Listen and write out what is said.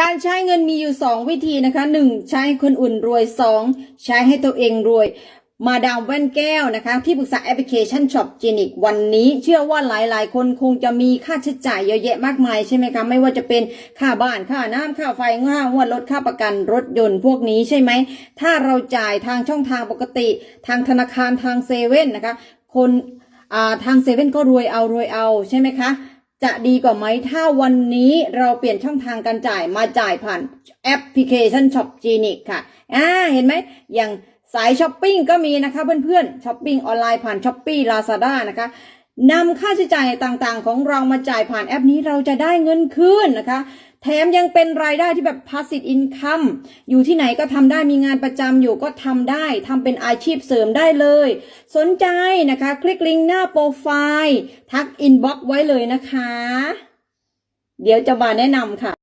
การใช้เงินมีอยู่ 2 วิธีนะคะ 1. ใช้ให้คนอื่นรวย 2. ใช้ให้ตัวเองรวย มาดามแว่นแก้วนะคะ ที่ปรึกษาแอปพลิเคชันช็อปจีนิกวันนี้ เชื่อว่าหลายๆ คนคงจะมีค่าใช้จ่ายเยอะแยะมากมายใช่ไหมคะ ไม่ว่าจะเป็นค่าบ้านค่าน้ำค่าไฟค่างวดรถค่าประกันรถยนต์พวกนี้ใช่ไหม ถ้าเราจ่ายทางช่องทางปกติ ทางธนาคารทางเซเว่นนะคะ คนอ่าทางเซเว่นก็รวยเอารวยเอาใช่ไหมคะ จะดีกว่าไหมถ้าวันนี้เราเปลี่ยนช่องทางการจ่ายมาจ่ายผ่านแอปพลิเคชันช็อปจีนิกค่ะอ่าเห็นไหมอย่างสายช้อปปิ้งก็มีนะคะเพื่อนๆช้อปปิ้งออนไลน์ผ่านช้อปปี้ลาซาด้านะคะนำค่าใช้จ่ายต่างๆ ของเรามาจ่ายผ่านแอปนี้เราจะได้เงินคืนนะคะ แถมยังเป็นรายได้ที่แบบ passive income อยู่ที่ไหนก็ทำได้มีงานประจำอยู่ก็ทำได้ทำเป็นอาชีพเสริมได้เลย สนใจนะคะ คลิกลิงก์หน้าโปรไฟล์ ทักอินบ็อกไว้เลยนะคะ เดี๋ยวจะมาแนะนำค่ะ